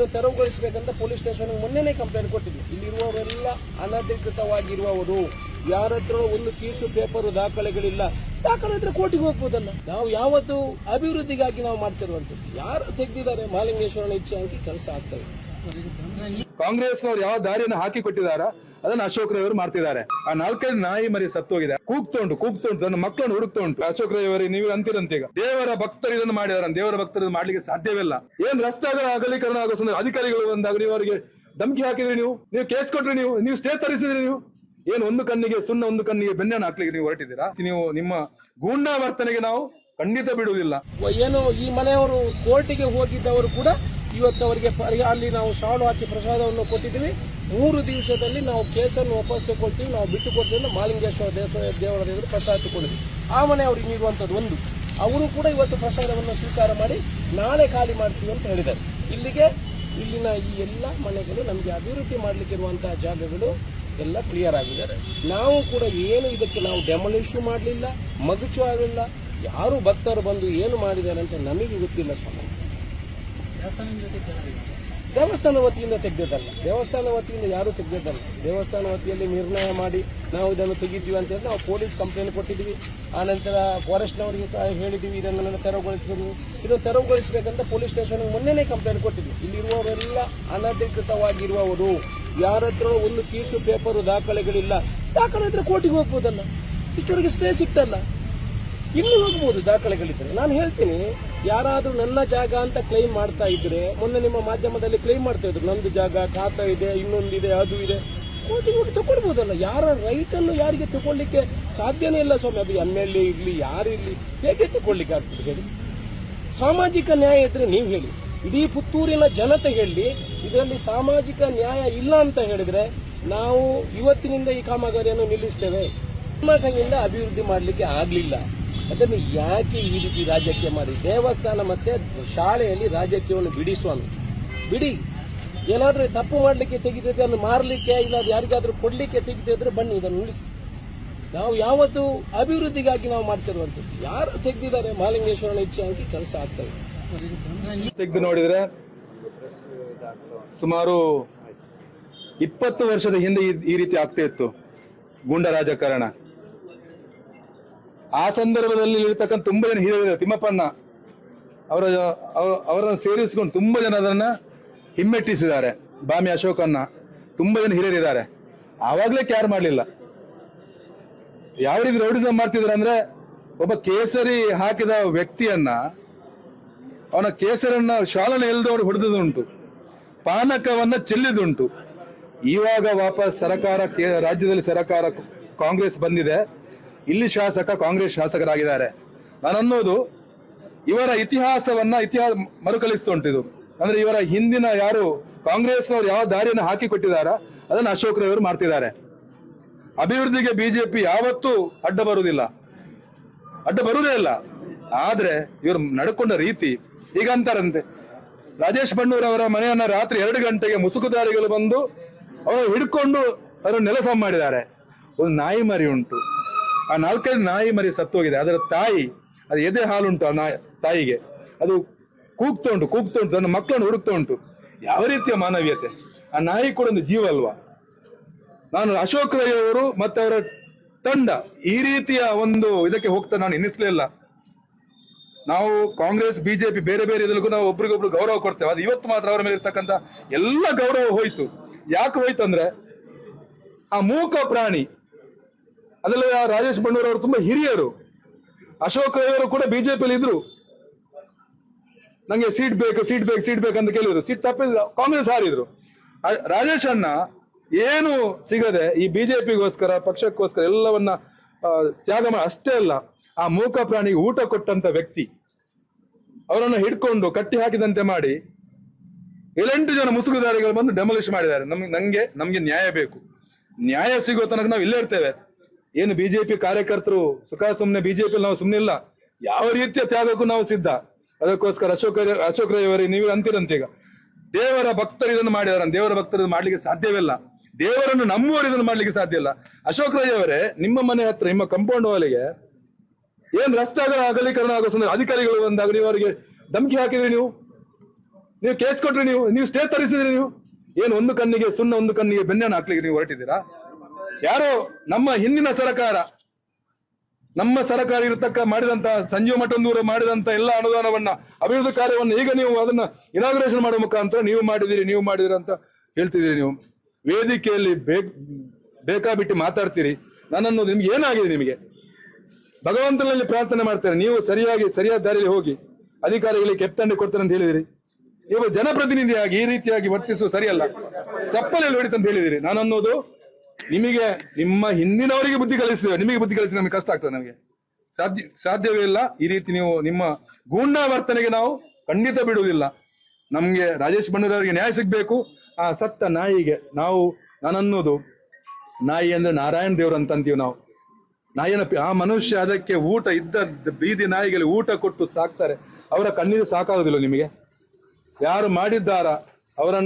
ಇದನ್ನು ತೆರವುಗೊಳಿಸಬೇಕಂತ police station ಮೊನ್ನೆನೇ ಕಂಪ್ಲೇಂಟ್ ಕೊಟ್ಟಿದ್ವಿ. ಇಲ್ಲಿರುವವರೆಲ್ಲ ಅನಧಿಕೃತವಾಗಿರುವವರು. ಯಾರ ಹತ್ರ ಒಂದು ಪೀಸು ಪೇಪರ್ ದಾಖಲೆಗಳಿಲ್ಲ. ದಾಖಲೆ ಹತ್ರ ಕೋರ್ಟಿಗೆ ಹೋಗ್ಬೋದಲ್ಲ. ನಾವು ಯಾವತ್ತು ಅಭಿವೃದ್ಧಿಗಾಗಿ ನಾವು ಮಾಡ್ತಿರುವಂತದ್ದು ಯಾರು ತೆಗೆದಿದ್ದಾರೆ? ಮಾಲಿಂಗೇಶ್ವರನ ಇಚ್ಛೆ ಹಾಕಿ ಕೆಲಸ ಆಗ್ತದೆ ಕಾಂಗ್ರೆಸ್ನವ್ರು ಯಾವ ದಾರಿಯನ್ನು ಹಾಕಿ ಕೊಟ್ಟಿದಾರ ಅದನ್ನ ಅಶೋಕ್ ರೈ ಅವರು ಮಾಡ್ತಿದ್ದಾರೆ. ಆ ನಾಲ್ಕೈದು ನಾಯಿ ಮರಿ ಸತ್ತೋಗಿದೆ. ಕೂಗ್ತಾ ಉಂಟು ಕೂಗ್ತಾ ಉಂಟು ನನ್ನ ಮಕ್ಕಳನ್ನು ಹುಡುಕ್ತಾ ಉಂಟು ಅಶೋಕ್ ರೈ ನೀವು ಅಂತೀರಂತ ಈಗ. ದೇವರ ಭಕ್ತರು ಇದನ್ನು ಮಾಡಿದಾರೆ ದೇವರ ಭಕ್ತರು ಮಾಡ್ಲಿಕ್ಕೆ ಸಾಧ್ಯವಿಲ್ಲ. ಏನ್ ರಸ್ತೆ ಅಗಲ- ಅಗಲೀಕರಣ ಆಗೋ ಸಂದರ್ಭ ಅಧಿಕಾರಿಗಳು ಬಂದಾಗ ನೀವು ಅವರಿಗೆ ಧಮಕಿ ಹಾಕಿದ್ರಿ ನೀವು? ನೀವು ಕೇಸ್ ಕೊಟ್ರಿ ನೀವು? ನೀವು ಸ್ಟೇ ತರಿಸಿದ್ರಿ ನೀವು? ಏನು ಒಂದು ಕಣ್ಣಿಗೆ, ಸುಣ್ಣ ಒಂದು ಕಣ್ಣಿಗೆ ಬೆನ್ನನ್ನು ಹಾಕ್ಲಿಕ್ಕೆ ನೀವು ಹೊರಟಿದ್ದೀರಾ? ನೀವು ನಿಮ್ಮ ಗೂಂಡಾ ವರ್ತನೆಗೆ ನಾವು ಖಂಡಿತ ಬಿಡುವುದಿಲ್ಲ. ಏನು ಈ ಮನೆಯವರು ಕೋರ್ಟಿಗೆ ಹೋಗಿದ್ದವರು ಕೂಡ ಇವತ್ತು ಅವರಿಗೆ ಅಲ್ಲಿ ನಾವು ಶಾಲು ಹಾಕಿ ಪ್ರಸಾದವನ್ನು ಕೊಟ್ಟಿದ್ದೀವಿ. ಮೂರು ದಿವಸದಲ್ಲಿ ನಾವು ಕೇಸನ್ನು ವಾಪಸ್ ಕೊಡ್ತೀವಿ ನಾವು ಬಿಟ್ಟು ಕೊಡ್ತೀವಿ ಮಾಲಿಂಗೇಶ್ವರ ದೇವ ದೇವರ ದೇವರು ಪ್ರಸಾದ ತಗೊಂಡಿದ್ವಿ ಆ ಮನೆ ಅವ್ರಿಗೆ ನೀಡುವಂಥದ್ದು ಒಂದು. ಅವರು ಕೂಡ ಇವತ್ತು ಪ್ರಸಾದವನ್ನು ಸ್ವೀಕಾರ ಮಾಡಿ ನಾಳೆ ಖಾಲಿ ಮಾಡ್ತೀವಿ ಅಂತ ಹೇಳಿದ್ದಾರೆ. ಇಲ್ಲಿಗೆ ಇಲ್ಲಿನ ಈ ಎಲ್ಲ ಮನೆಗಳು ನಮಗೆ ಅಭಿವೃದ್ಧಿ ಮಾಡಲಿಕ್ಕೆ ಇರುವಂತಹ ಜಾಗಗಳು ಎಲ್ಲ ಕ್ಲಿಯರ್ ಆಗಿದ್ದಾರೆ. ನಾವು ಕೂಡ ಏನು ಇದಕ್ಕೆ ನಾವು ಡೆಮೊಲಿಷು ಮಾಡಲಿಲ್ಲ, ಮಗುಚು ಆಗಲಿಲ್ಲ, ಯಾರು ಭಕ್ತರು ಬಂದು ಏನು ಮಾಡಿದ್ದಾರೆ ಅಂತ ನಮಗೆ ಗೊತ್ತಿಲ್ಲ ಸ್ವಾಮಿ. ದೇವಸ್ಥಾನ ವತಿಯಿಂದ ತೆಗೆದಲ್ಲ ದೇವಸ್ಥಾನ ವತಿಯಿಂದ ಯಾರು ತೆಗೆದಲ್ಲ ದೇವಸ್ಥಾನ ವತಿಯಲ್ಲಿ ನಿರ್ಣಯ ಮಾಡಿ ನಾವು ಇದನ್ನು ತೆಗಿತೀವಿ ಅಂತ ಹೇಳಿ ನಾವು ಪೊಲೀಸ್ ಕಂಪ್ಲೇಂಟ್ ಕೊಟ್ಟಿದ್ದೀವಿ. ಆನಂತರ ಫಾರೆಸ್ಟ್ನವರಿಗೆ ಹೇಳಿದ್ದೀವಿ, ಇದನ್ನು ತೆರವುಗೊಳಿಸಬೇಕು. ಇದನ್ನು ತೆರವುಗೊಳಿಸಬೇಕಂತ ಪೊಲೀಸ್ ಸ್ಟೇಷನ್ ಮೊನ್ನೆನೇ ಕಂಪ್ಲೇಂಟ್ ಕೊಟ್ಟಿದ್ವಿ. ಇಲ್ಲಿರುವವರೆಲ್ಲ ಅನಧಿಕೃತವಾಗಿರುವವರು. ಯಾರ ಹತ್ರ ಒಂದು ಪೀಸು ಪೇಪರು ದಾಖಲೆಗಳಿಲ್ಲ. ದಾಖಲೆ ಇದ್ರೆ ಕೋರ್ಟಿಗೆ ಹೋಗ್ಬೋದಲ್ಲ. ಇಷ್ಟವರೆಗೆ ಸ್ಟೇ ಸಿಕ್ತಲ್ಲ ಇನ್ನು ಹೋಗ್ಬೋದು ದಾಖಲೆಗಳಿದ್ರೆ. ನಾನು ಹೇಳ್ತೀನಿ, ಯಾರಾದರೂ ನನ್ನ ಜಾಗ ಅಂತ ಕ್ಲೈಮ್ ಮಾಡ್ತಾ ಇದ್ರೆ, ಮೊನ್ನೆ ನಿಮ್ಮ ಮಾಧ್ಯಮದಲ್ಲಿ ಕ್ಲೈಮ್ ಮಾಡ್ತಾ ಇದ್ರು ನಮ್ದು ಜಾಗ, ಖಾತಾ ಇದೆ ಇನ್ನೊಂದಿದೆ ಅದು ಇದೆ. ಕೋರ್ಟಿಗೆ ಹೋಗಿ ತಗೊಳ್ಬೋದಲ್ಲ ಯಾರ ರೈಟನ್ನು ಯಾರಿಗೆ ತಗೊಳ್ಳಿಕ್ಕೆ ಸಾಧ್ಯನೇ ಇಲ್ಲ ಸ್ವಾಮಿ. ಅದು ಎಂ ಎಲ್ ಎ ಇರ್ಲಿ ಯಾರಿರಲಿ ಹೇಗೆ ತಗೊಳ್ಳಿಕ್ಕೆ ಆಗ್ತದೆ ಹೇಳಿ. ಸಾಮಾಜಿಕ ನ್ಯಾಯ ಇದ್ರೆ ನೀವು ಹೇಳಿ. ಇಡೀ ಪುತ್ತೂರಿನ ಜನತೆ ಹೇಳಿ, ಇದರಲ್ಲಿ ಸಾಮಾಜಿಕ ನ್ಯಾಯ ಇಲ್ಲ ಅಂತ ಹೇಳಿದ್ರೆ ನಾವು ಇವತ್ತಿನಿಂದ ಈ ಕಾಮಗಾರಿಯನ್ನು ನಿಲ್ಲಿಸ್ತೇವೆ. ನಿಮ್ಮ ಕೈಯಿಂದ ಅಭಿವೃದ್ಧಿ ಮಾಡಲಿಕ್ಕೆ ಆಗಲಿಲ್ಲ. ಅದನ್ನು ಯಾಕೆ ಈ ರೀತಿ ರಾಜಕೀಯ ಮಾಡಿ? ದೇವಸ್ಥಾನ ಮತ್ತೆ ಶಾಲೆಯಲ್ಲಿ ರಾಜಕೀಯವನ್ನು ಬಿಡಿ ಸ್ವಾಮಿ ಬಿಡಿ. ಏನಾದ್ರೂ ತಪ್ಪು ಮಾಡಲಿಕ್ಕೆ ತೆಗೆದಿದ್ರೆ ಅದನ್ನು ಮಾರಲಿಕ್ಕೆ ಇಲ್ಲ, ಅದು ಯಾರಿಗಾದರೂ ಕೊಡ್ಲಿಕ್ಕೆ ತೆಗೆದಿದ್ರೆ ಬನ್ನಿ, ಇದನ್ನು ಉಳಿಸಿ. ನಾವು ಯಾವತ್ತು ಅಭಿವೃದ್ಧಿಗಾಗಿ ನಾವು ಮಾಡ್ತಿರುವಂತದ್ದು ಯಾರು ತೆಗೆದಿದ್ದಾರೆ? ಮಾಲಿಂಗೇಶ್ವರನ ಇಚ್ಛೆ ಅಂಕಿ ಕೆಲಸ ಆಗ್ತದೆ ತೆಗೆದು ನೋಡಿದ್ರೆ ಸುಮಾರು ಇಪ್ಪತ್ತು ವರ್ಷದ ಹಿಂದೆ ಈ ರೀತಿ ಆಗ್ತಾ ಇತ್ತು ಗುಂಡ ರಾಜಕಾರಣ. ಆ ಸಂದರ್ಭದಲ್ಲಿ ಇರ್ತಕ್ಕಂಥ ತುಂಬಾ ಜನ ಹಿರಿಯರು ತಿಮ್ಮಪ್ಪಣ್ಣ ಅವರ ಅವ- ಅವರನ್ನು ಸೇರಿಸಿಕೊಂಡು ತುಂಬಾ ಜನ ಅದನ್ನ ಹಿಮ್ಮೆಟ್ಟಿಸಿದ್ದಾರೆ. ಬಾಮಿ ಅಶೋಕನ್ನ ತುಂಬಾ ಜನ ಹಿರಿಯರಿದ್ದಾರೆ ಆವಾಗಲೇ ಕ್ಯಾರ್ ಮಾಡಲಿಲ್ಲ. ಯಾವ ರೀತಿ ರೌಡಿಸಮ್ ಮಾಡ್ತಿದ್ರು ಅಂದ್ರೆ ಒಬ್ಬ ಕೇಸರಿ ಹಾಕಿದ ವ್ಯಕ್ತಿಯನ್ನ ಅವನ ಕೇಸರನ್ನ ಶಾಲನ ಎಲ್ದವರು ಹೊಡೆದುಂಟು ಪಾನಕವನ್ನ ಚೆಲ್ಲಿದುಂಟು ಇವಾಗ ವಾಪಸ್ ಸರಕಾರ ರಾಜ್ಯದಲ್ಲಿ ಸರಕಾರ ಕಾಂಗ್ರೆಸ್ ಬಂದಿದೆ. ಇಲ್ಲಿ ಶಾಸಕ ಕಾಂಗ್ರೆಸ್ ಶಾಸಕರಾಗಿದ್ದಾರೆ. ನಾನನ್ನೋದು ಇವರ ಇತಿಹಾಸವನ್ನ ಇತಿಹಾಸ ಮರುಕಳಿಸ್ತುಂಟು ಇದು. ಅಂದ್ರೆ ಇವರ ಹಿಂದಿನ ಯಾರು ಕಾಂಗ್ರೆಸ್ನವರು ಯಾವ ದಾರಿಯನ್ನು ಹಾಕಿ ಕೊಟ್ಟಿದಾರ ಅದನ್ನ ಅಶೋಕ್ ರೈ ಅವರು ಮಾಡ್ತಿದ್ದಾರೆ. ಅಭಿವೃದ್ಧಿಗೆ ಬಿಜೆಪಿ ಯಾವತ್ತೂ ಅಡ್ಡ ಬರುವುದಿಲ್ಲ. ಅಡ್ಡ ಬರುವುದೇ ಇಲ್ಲ. ಆದ್ರೆ ಇವರು ನಡ್ಕೊಂಡ ರೀತಿ ಈಗ ಅಂತಾರಂತೆ. ರಾಜೇಶ್ ಬಣ್ಣೂರ್ ಅವರ ಮನೆಯನ್ನ ರಾತ್ರಿ ಎರಡು ಗಂಟೆಗೆ ಮುಸುಕುದಾರಿಗಳು ಬಂದು ಅವರು ಹಿಡ್ಕೊಂಡು ಅವರು ನೆಲಸ ಮಾಡಿದ್ದಾರೆ. ಒಂದು ನಾಯಿ ಮರಿ ಉಂಟು. ಆ ನಾಲ್ಕೈದು ನಾಯಿ ಮರಿ ಸತ್ತೋಗಿದೆ. ಅದರ ತಾಯಿ, ಅದು ಎದೆ ಹಾಲುಂಟು ಆ ನಾಯಿ, ತಾಯಿಗೆ. ಅದು ಕೂಗ್ತಾ ಉಂಟು ಕೂಗ್ತಾ ಉಂಟು ತನ್ನ ಮಕ್ಕಳನ್ನು ಹುಡುಕ್ತಾ ಉಂಟು ಯಾವ ರೀತಿಯ ಮಾನವೀಯತೆ? ಆ ನಾಯಿ ಕೂಡ ಒಂದು ಜೀವ ಅಲ್ವಾ? ನಾನು ಅಶೋಕ್ ರೈ ಅವರು ಮತ್ತೆ ಅವರ ತಂಡ ಈ ರೀತಿಯ ಒಂದು ಇದಕ್ಕೆ ಹೋಗ್ತಾ ನಾನು ಎನ್ನಿಸ್ಲಿಲ್ಲ ನಾವು ಕಾಂಗ್ರೆಸ್, ಬಿಜೆಪಿ ಬೇರೆ ಬೇರೆ ಇದಕ್ಕೂ ನಾವು ಒಬ್ರಿಗೊಬ್ರು ಗೌರವ ಕೊಡ್ತೇವೆ. ಅದು ಇವತ್ತು ಮಾತ್ರ ಅವರ ಮೇಲೆ ಇರ್ತಕ್ಕಂಥ ಎಲ್ಲ ಗೌರವ ಹೋಯ್ತು. ಯಾಕೆ ಹೋಯ್ತು ಅಂದ್ರೆ, ಆ ಮೂಕ ಪ್ರಾಣಿ ಅದರಲ್ಲಿ ರಾಜೇಶ್ ಬಣ್ಣೂರ್ ಅವರು ತುಂಬಾ ಹಿರಿಯರು. ಅಶೋಕ್ ರೈ ಅವರು ಕೂಡ ಬಿಜೆಪಿಯಲ್ಲಿ ಇದ್ರು. ನಂಗೆ ಸೀಟ್ ಬೇಕು ಸೀಟ್ ಬೇಕು ಸೀಟ್ ಬೇಕು ಅಂತ ಕೇಳಿದ್ರು. ಸೀಟ್ ತಪ್ಪಿಲ್ಲ, ಕಾಂಗ್ರೆಸ್ ಹಾರಿದ್ರು. ರಾಜೇಶ್ ಅಣ್ಣ ಏನು ಸಿಗದೆ ಈ ಬಿಜೆಪಿಗೋಸ್ಕರ, ಪಕ್ಷಕ್ಕೋಸ್ಕರ ಎಲ್ಲವನ್ನ ತ್ಯಾಗ ಮಾಡಿ ಅಷ್ಟೇ ಅಲ್ಲ, ಆ ಮೂಕ ಪ್ರಾಣಿಗೆ ಊಟ ಕೊಟ್ಟಂತ ವ್ಯಕ್ತಿ. ಅವರನ್ನು ಹಿಡ್ಕೊಂಡು ಕಟ್ಟಿ ಹಾಕಿದಂತೆ ಮಾಡಿ ಏಳೆಂಟು ಜನ ಮುಸುಗುದಾರಿಗಳು ಬಂದು ಡೆಮೊಲಿಷ್ ಮಾಡಿದ್ದಾರೆ. ನಮ್ಗೆ, ನಂಗೆ, ನಮ್ಗೆ ನ್ಯಾಯ ಬೇಕು. ನ್ಯಾಯ ಸಿಗೋ ತನಕ ನಾವು ಇಲ್ಲೇ ಇರ್ತೇವೆ. ಏನು ಬಿಜೆಪಿ ಕಾರ್ಯಕರ್ತರು ಸುಖ ಸುಮ್ಮನೆ ಬಿಜೆಪಿ ನಾವು ಸುಮ್ಮನೆ ಇಲ್ಲ, ಯಾವ ರೀತಿಯ ತ್ಯಾಗಕ್ಕೂ ನಾವು ಸಿದ್ಧ. ಅದಕ್ಕೋಸ್ಕರ ಅಶೋಕ ಅಶೋಕ್ ರೈ ಅವರಿಗೆ ನೀವು ಅಂತಿರಂತೆ ಈಗ. ದೇವರ ಭಕ್ತರು ಇದನ್ನು ಮಾಡಿದಾರೆ, ದೇವರ ಭಕ್ತರು ಮಾಡ್ಲಿಕ್ಕೆ ಸಾಧ್ಯವಿಲ್ಲ. ದೇವರನ್ನು ನಮ್ಮವರು ಇದನ್ನು ಮಾಡ್ಲಿಕ್ಕೆ ಸಾಧ್ಯ ಇಲ್ಲ. ಅಶೋಕ್ ರೈ ಅವರೇ, ನಿಮ್ಮ ಮನೆ ಹತ್ರ, ನಿಮ್ಮ ಕಂಪೌಂಡ್ ವಾಲಿಗೆ ಏನ್ ರಸ್ತೆ ಅಗಲ- ಅಗಲೀಕರಣ ಆಗೋ ಸಂದರ್ಭ, ಅಧಿಕಾರಿಗಳು ಬಂದಾಗ ನೀವು ಅವರಿಗೆ ಧಮಕಿ ಹಾಕಿದ್ರಿ ನೀವು? ನೀವು ಕೇಸ್ ಕೊಟ್ರಿ ನೀವು? ನೀವು ಸ್ಟೇ ತರಿಸಿದ್ರಿ ನೀವು? ಏನು ಒಂದು ಕಣ್ಣಿಗೆ, ಸುಣ್ಣ ಒಂದು ಕಣ್ಣಿಗೆ ಬೆಣ್ಣೆಯನ್ನು ಹಾಕ್ಲಿಕ್ಕೆ ನೀವು ಹೊರಟಿದ್ದೀರಾ? ಯಾರೋ ನಮ್ಮ ಹಿಂದಿನ ಸರ್ಕಾರ, ನಮ್ಮ ಸರ್ಕಾರ ಇರತಕ್ಕ ಮಾಡಿದಂತ, ಸಂಜೀವ ಮಠಂದೂರು ಮಾಡಿದಂತ ಎಲ್ಲ ಅನುದಾನವನ್ನ, ಅಭಿವೃದ್ಧಿ ಕಾರ್ಯವನ್ನು ಈಗ ನೀವು ಅದನ್ನ ಇನಾಗ್ರೇಷನ್ ಮಾಡುವ ಮುಖಾಂತರ ನೀವು ಮಾಡಿದಿರಿ ನೀವು ಮಾಡಿದಿರಿ ಅಂತ ಹೇಳ್ತಿದ್ದೀರಿ ನೀವು. ವೇದಿಕೆಯಲ್ಲಿ ಬೇಕ್, ಬೇಕಾಬಿಟ್ಟು ಮಾತಾಡ್ತೀರಿ. ನನ್ನನ್ನು ನಿಮ್ಗೆ ಏನಾಗಿದೆ ನಿಮಗೆ? ಭಗವಂತನಲ್ಲಿ ಪ್ರಾರ್ಥನೆ ಮಾಡ್ತಾರೆ ನೀವು ಸರಿಯಾಗಿ, ಸರಿಯಾದ ದಾರಿಯಲ್ಲಿ ಹೋಗಿ, ಅಧಿಕಾರಿಗಳಿಗೆ ಕೆಪ್ತಂಡೆ ಕೊಡ್ತಾರೆ ಅಂತ ಹೇಳಿದಿರಿ. ನೀವು ಜನಪ್ರತಿನಿಧಿಯಾಗಿ ಈ ರೀತಿಯಾಗಿ ವರ್ತಿಸುವ ಸರಿಯಲ್ಲ. ಚಪ್ಪಲಿಯಲ್ಲಿ ಹೊಡಿತಂತ ಹೇಳಿದಿರಿ. ನಾನು ಅನ್ನೋದು ನಿಮಗೆ ನಿಮ್ಮ ಹಿಂದಿನವರಿಗೆ ಬುದ್ಧಿ ಕಲಿಸ್ತೇವೆ ನಿಮಗೆ ಬುದ್ಧಿ ಕಲಿಸಿ ನಮಗೆ ಕಷ್ಟ ಆಗ್ತದೆ ನಮಗೆ. ಸಾಧ್ಯ, ಸಾಧ್ಯವೇ ಇಲ್ಲ. ಈ ರೀತಿ ನೀವು ನಿಮ್ಮ ಗೂಂಡಾ ವರ್ತನೆಗೆ ನಾವು ಖಂಡಿತ ಬಿಡುವುದಿಲ್ಲ. ನಮ್ಗೆ ರಾಜೇಶ್ ಬಣ್ಣದವರಿಗೆ ನ್ಯಾಯ ಸಿಗ್ಬೇಕು. ಆ ಸತ್ತ ನಾಯಿಗೆ ನಾವು, ನಾನನ್ನೋದು ನಾಯಿ ಅಂದ್ರೆ ನಾರಾಯಣ ದೇವ್ರು ಅಂತ ಅಂತೀವಿ ನಾವು ನಾಯಿನ ಆ ಮನುಷ್ಯ ಅದಕ್ಕೆ ಊಟ ಇದ್ದ ಬೀದಿ ನಾಯಿಗೆ ಊಟ ಕೊಟ್ಟು ಸಾಕ್ತಾರೆ. ಅವರ ಕಣ್ಣೀರು ಸಾಕಾಗೋದಿಲ್ಲ ನಿಮಗೆ. ಯಾರು ಮಾಡಿದ್ದಾರ ಅವರನ್ನು